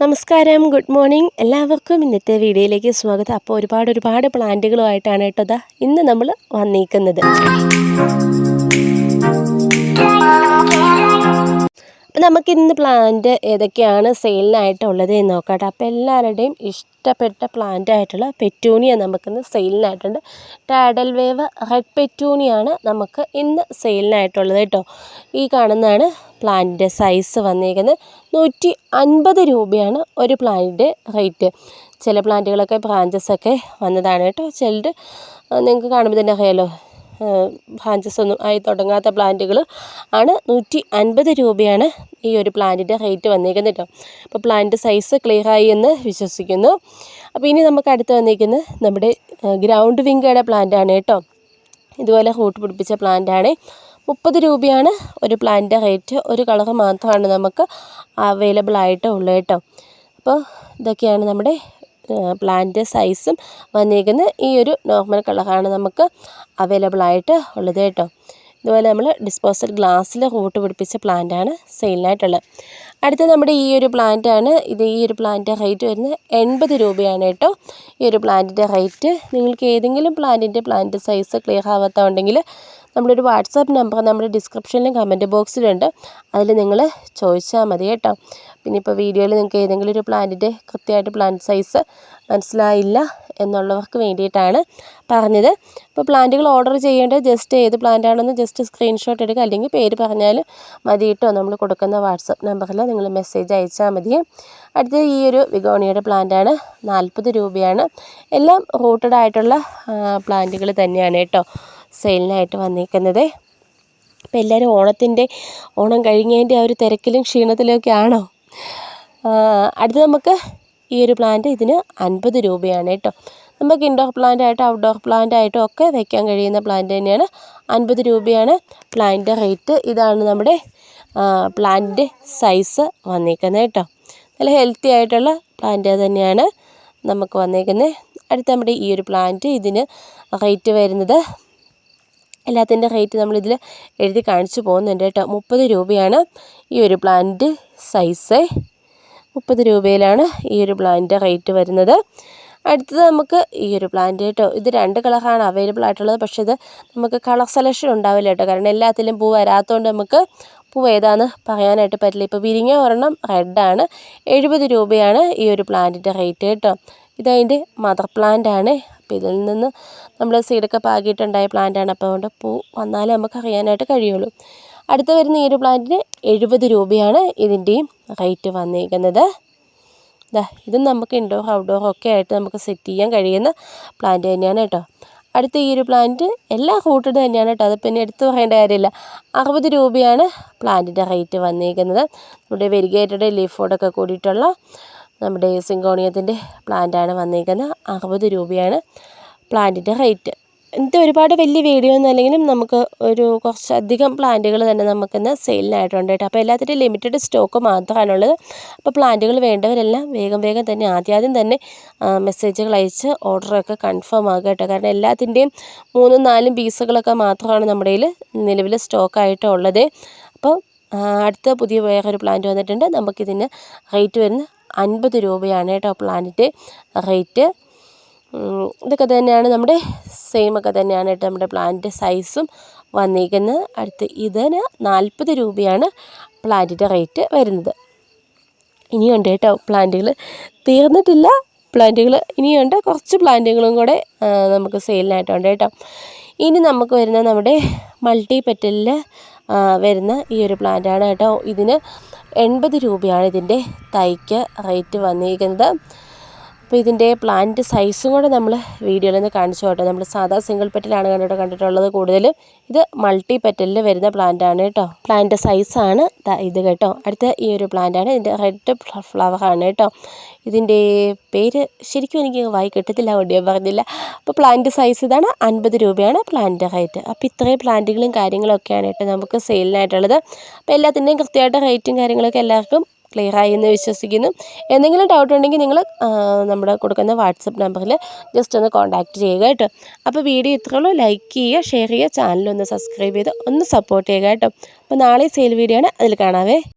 നമസ്കാരം good morning. എല്ലാവർക്കും ഇന്നത്തെ വീഡിയോയിലേക്ക് സ്വാഗതം. അപ്പോൾ ഒരുപാട് ഒരുപാട് പ്ലാന്റുകളുമായിട്ടാണ് കേട്ടോ ഇന്ന് നമ്മൾ വന്നിരിക്കുന്നത് നമുക്ക് ഇന്ന് പ്ലാന്റ് ഏതൊക്കെയാണ് സെയിലിനായിട്ടുള്ളത് എന്ന് നോക്കട്ടെ അപ്പോൾ എല്ലാവരുടെയും ഇഷ്ടപ്പെട്ട പ്ലാന്റ് ആയിട്ടുള്ള പെറ്റൂണിയ നമുക്കിന്ന് സെയിലിനായിട്ടുണ്ട് ടാഡൽ വേവ് റെഡ് പെറ്റൂണിയാണ് നമുക്ക് ഇന്ന് സെയിലിനായിട്ടുള്ളത് കേട്ടോ. ഈ കാണുന്നതാണ് പ്ലാന്റിന്റെ സൈസ് വന്നേക്കുന്നത്. നൂറ്റി അൻപത് രൂപയാണ് ഒരു പ്ലാന്റിന്റെ റേറ്റ് ചില പ്ലാന്റുകളൊക്കെ ബ്രാഞ്ചസ് ഒക്കെ വന്നതാണ് കേട്ടോ. ചിലത് നിങ്ങൾക്ക് കാണുമ്പോൾ തന്നെ അറിയാലോ. ബ്രാഞ്ചസ് ഒന്നും ആയി തുടങ്ങാത്ത പ്ലാന്റുകൾ ആണ് നൂറ്റി അൻപത് രൂപയാണ് ഈ ഒരു പ്ലാന്റിന്റെ റേറ്റ് വന്നേക്കുന്നത് കേട്ടോ അപ്പോൾ പ്ലാന്റ് സൈസ് ക്ലിയർ ആയി എന്ന് വിശ്വസിക്കുന്നു. അപ്പോൾ ഇനി നമുക്ക് അടുത്ത് വന്നിരിക്കുന്നത് നമ്മുടെ ഗ്രൗണ്ട് വിങ്കയുടെ പ്ലാന്റാണ് കേട്ടോ ഇതുപോലെ റൂട്ട് പിടിപ്പിച്ച പ്ലാന്റാണ് മുപ്പത് രൂപയാണ് ഒരു പ്ലാന്റിന്റെ റേറ്റ് ഒരു കളർ മാത്രമാണ് നമുക്ക് അവൈലബിൾ ആയിട്ട് ഉള്ളത് കേട്ടോ അപ്പോൾ ഇതൊക്കെയാണ് നമ്മുടെ പ്ലാന്റ് സൈസും വന്നിരിക്കുന്നത് ഈ ഒരു നോർമൽ കളറാണ് നമുക്ക് അവൈലബിൾ ആയിട്ട് ഉള്ളത് കേട്ടോ. ഇതുപോലെ നമ്മൾ ഡിസ്പോസൽ ഗ്ലാസ്സിൽ റൂട്ട് പിടിപ്പിച്ച പ്ലാന്റാണ് സെയിലിനായിട്ടുള്ളത് അടുത്ത നമ്മുടെ ഈ ഒരു പ്ലാന്റാണ് ഇത് ഈ ഒരു പ്ലാന്റിന്റെ റേറ്റ് വരുന്നത് എൺപത് രൂപയാണ് കേട്ടോ. ഈ ഒരു പ്ലാന്റിന്റെ റേറ്റ് നിങ്ങൾക്ക് ഏതെങ്കിലും പ്ലാന്റിന്റെ പ്ലാന്റ് സൈസ് ക്ലിയർ ആവാത്ത ഉണ്ടെങ്കിൽ നമ്മളൊരു വാട്സാപ്പ് നമ്പർ നമ്മുടെ ഡിസ്ക്രിപ്ഷനിലും കമന്റ് ബോക്സിലുണ്ട് അതിൽ നിങ്ങൾ ചോദിച്ചാൽ മതി കേട്ടോ. പിന്നെ ഇപ്പോൾ വീഡിയോയിൽ നിങ്ങൾക്ക് ഏതെങ്കിലും ഒരു പ്ലാന്റിന്റെ കൃത്യമായിട്ട് പ്ലാന്റ് സൈസ് മനസ്സിലായില്ല എന്നുള്ളവർക്ക് വേണ്ടിയിട്ടാണ് പറഞ്ഞത്. അപ്പോൾ പ്ലാന്റുകൾ ഓർഡർ ചെയ്യേണ്ടത് ജസ്റ്റ് ഏത് പ്ലാന്റ് ആണെന്ന് ജസ്റ്റ് സ്ക്രീൻഷോട്ട് എടുക്കുക. അല്ലെങ്കിൽ പേര് പറഞ്ഞാൽ മതി കേട്ടോ. നമ്മൾ കൊടുക്കുന്ന വാട്സപ്പ് നമ്പറിൽ നിങ്ങൾ മെസ്സേജ് അയച്ചാൽ മതി. അടുത്തത് ഈ ഒരു വിഗോണിയുടെ പ്ലാന്റാണ് നാൽപ്പത് രൂപയാണ്. എല്ലാം റൂട്ടഡ് ആയിട്ടുള്ള പ്ലാന്റുകൾ തന്നെയാണ് കേട്ടോ. സെയിലിനായിട്ട് വന്നിരിക്കുന്നത് അപ്പോൾ എല്ലാവരും ഓണത്തിന്റെ ഓണം കഴിഞ്ഞതിന്റെ ആ ഒരു തിരക്കിലും ക്ഷീണത്തിലൊക്കെ ആണോ? അടുത്ത് നമുക്ക് ഈ ഒരു പ്ലാന്റ് ഇതിന് അൻപത് രൂപയാണ് കേട്ടോ. നമുക്ക് ഇൻഡോർ പ്ലാന്റ് ആയിട്ടും ഔട്ട്ഡോർ പ്ലാന്റ് ആയിട്ടും ഒക്കെ വയ്ക്കാൻ കഴിയുന്ന പ്ലാന്റ് തന്നെയാണ്. അൻപത് രൂപയാണ് പ്ലാന്റിന്റെ റേറ്റ്. ഇതാണ് നമ്മുടെ പ്ലാന്റിന്റെ സൈസ് വന്നിരിക്കുന്നത് കേട്ടോ. നല്ല ഹെൽത്തി ആയിട്ടുള്ള പ്ലാന്റ് തന്നെയാണ് നമുക്ക് വന്നേക്കുന്നത്. അടുത്ത നമ്മുടെ ഈ ഒരു പ്ലാന്റ് ഇതിന് റേറ്റ് വരുന്നത് എല്ലാത്തിന്റെ റേറ്റ് നമ്മളിതിൽ എഴുതി കാണിച്ചു പോകുന്നുണ്ട് കേട്ടോ. മുപ്പത് രൂപയാണ് ഈ ഒരു പ്ലാന്റ് സൈസ് മുപ്പത് രൂപയിലാണ് ഈ ഒരു പ്ലാന്റിന്റെ റേറ്റ് വരുന്നത്. അടുത്തത് നമുക്ക് ഈ ഒരു പ്ലാന്റ് കേട്ടോ. ഇത് രണ്ട് കളറാണ് അവൈലബിൾ ആയിട്ടുള്ളത്. പക്ഷേ ഇത് നമുക്ക് കളർ സെലക്ഷൻ ഉണ്ടാവില്ല കേട്ടോ. കാരണം എല്ലാത്തിലും പൂ വരാത്തതുകൊണ്ട് നമുക്ക് പൂ ഏതാണെന്ന് പറയാനായിട്ട് പറ്റില്ല. ഇപ്പോൾ വിരിഞ്ഞ ഒരെണ്ണം റെഡാണ് എഴുപത് രൂപയാണ് ഈ ഒരു പ്ലാന്റിന്റെ റേറ്റ് കേട്ടോ. ഇതതിന്റെ മദർ പ്ലാന്റ് ആണ്. അപ്പോൾ ഇതിൽ നിന്ന് നമ്മൾ സീഡൊക്കെ പാകിയിട്ടുണ്ടായ പ്ലാന്റാണ് അപ്പോൾ അതുകൊണ്ട് പൂ വന്നാലേ നമുക്ക് അറിയാനായിട്ട് കഴിയുള്ളൂ. അടുത്ത് വരുന്ന ഈ ഒരു പ്ലാന്റിന് എഴുപത് രൂപയാണ് ഇതിന്റെയും റേറ്റ് വന്നിരിക്കുന്നത് ഇതാ ഇതും നമുക്ക് ഇൻഡോർ ഔട്ട്ഡോർ ഒക്കെ ആയിട്ട് നമുക്ക് സെറ്റ് ചെയ്യാൻ കഴിയുന്ന പ്ലാന്റ് തന്നെയാണ് കേട്ടോ. അടുത്ത ഈ ഒരു പ്ലാന്റ് എല്ലാം റൂട്ടഡ് തന്നെയാണ് കേട്ടോ. അത് പിന്നെ എടുത്തു പറയേണ്ട കാര്യമില്ല. അറുപത് രൂപയാണ് പ്ലാന്റിന്റെ റേറ്റ് വന്നിരിക്കുന്നത് നമ്മുടെ വെരിഗേറ്റഡ് ലീഫോടൊക്കെ കൂടിയിട്ടുള്ള നമ്മുടെ സിങ്കോണിയത്തിന്റെ പ്ലാന്റാണ് വന്നിരിക്കുന്നത്. അറുപത് രൂപയാണ് പ്ലാന്റിന്റെ റേറ്റ്. ഇത് ഒരുപാട് വലിയ വീഡിയോ ഒന്നും നമുക്ക് ഒരു കുറച്ചധികം പ്ലാന്റുകൾ തന്നെ നമുക്കിന്ന് സെയിലിനായിട്ടുണ്ട് കേട്ടോ. അപ്പോൾ എല്ലാത്തിന്റെയും ലിമിറ്റഡ് സ്റ്റോക്ക് മാത്രമാണുള്ളത്. അപ്പോൾ പ്ലാന്റുകൾ വേണ്ടവരെല്ലാം വേഗം വേഗം തന്നെ ആദ്യാദ്യം തന്നെ മെസ്സേജുകൾ അയച്ച് ഓർഡറൊക്കെ കൺഫേം ആകുക കേട്ടോ. കാരണം എല്ലാത്തിന്റെയും മൂന്നും നാലും പീസുകളൊക്കെ മാത്രമാണ് നമ്മുടെ നിലവിൽ സ്റ്റോക്കായിട്ടുള്ളത്. അപ്പോൾ അടുത്ത പുതിയ വേറൊരു പ്ലാന്റ് വന്നിട്ടുണ്ട്. നമുക്കിതിന് റേറ്റ് വരുന്നത് അൻപത് രൂപയാണ് കേട്ടോ പ്ലാന്റിന്റെ റേറ്റ്. ഇതൊക്കെ തന്നെയാണ് നമ്മുടെ സെയിം ഒക്കെ തന്നെയാണ് കേട്ടോ നമ്മുടെ പ്ലാനറ്റ് സൈസും വന്നിരിക്കുന്നത് അടുത്ത് ഇതിന് നാൽപ്പത് രൂപയാണ് പ്ലാന്റിന്റെ റേറ്റ് വരുന്നത്. ഇനിയുണ്ട് കേട്ടോ പ്ലാന്റുകൾ തീർന്നിട്ടില്ല. പ്ലാന്റുകൾ ഇനിയുണ്ട് കുറച്ച് പ്ലാന്റുകളും കൂടെ നമുക്ക് സെയിലിനായിട്ടുണ്ട് കേട്ടോ. ഇനി നമുക്ക് വരുന്ന നമ്മുടെ മൾട്ടി പെറ്റലിൽ വരുന്ന ഈ ഒരു പ്ലാന്റാണ് കേട്ടോ. ഇതിന് എൺപത് രൂപയാണ് ഇതിന്റെ തൈക്ക് റേറ്റ് വന്നിരിക്കുന്നത്. അപ്പോൾ ഇതിന്റെ പ്ലാന്റ് സൈസും കൂടെ നമ്മൾ വീഡിയോയിൽ നിന്ന് കാണിച്ചു കേട്ടോ. നമ്മൾ സാധാ സിംഗിൾ പെറ്റലാണ് കണ്ടിട്ട് കണ്ടിട്ടുള്ളത് കൂടുതൽ. ഇത് മൾട്ടി പെറ്റലിൽ വരുന്ന പ്ലാന്റാണ് കേട്ടോ. പ്ലാന്റ് സൈസാണ് ഇത് കേട്ടോ. അടുത്ത ഈ ഒരു പ്ലാന്റാണ് ഇതിന്റെ റെഡ് ഫ്ലവറാണ് കേട്ടോ. ഇതിന്റെ പേര് ശരിക്കും എനിക്ക് വായി കിട്ടത്തില്ല ഓഡിയോ പറഞ്ഞില്ല. അപ്പോൾ പ്ലാന്റ് സൈസ് ഇതാണ് അൻപത് രൂപയാണ് പ്ലാന്റ് റേറ്റ് അപ്പോൾ ഇത്രയും പ്ലാന്റുകളും കാര്യങ്ങളൊക്കെയാണ് കേട്ടോ നമുക്ക് സെയിലിനായിട്ടുള്ളത് അപ്പോൾ എല്ലാത്തിന്റെയും കൃത്യമായിട്ട് റേറ്റും കാര്യങ്ങളൊക്കെ എല്ലാവർക്കും ക്ലിയർ ആയി എന്ന് വിശ്വസിക്കുന്നു. എന്തെങ്കിലും ഡൗട്ട് ഉണ്ടെങ്കിൽ നിങ്ങൾ നമ്മുടെ കൊടുക്കുന്ന വാട്സപ്പ് നമ്പറിൽ ജസ്റ്റ് ഒന്ന് കോൺടാക്റ്റ് ചെയ്യുക കേട്ടോ. അപ്പോൾ വീഡിയോ ഇത്രയുള്ളൂ ലൈക്ക് ചെയ്യുക ഷെയർ ചെയ്യുക ചാനൽ ഒന്ന് സബ്സ്ക്രൈബ് ചെയ്ത് ഒന്ന് സപ്പോർട്ട് ചെയ്യുക കേട്ടോ. അപ്പോൾ നാളെ സെയിൽ വീഡിയോ ആണ്. അതിൽ കാണാവേ.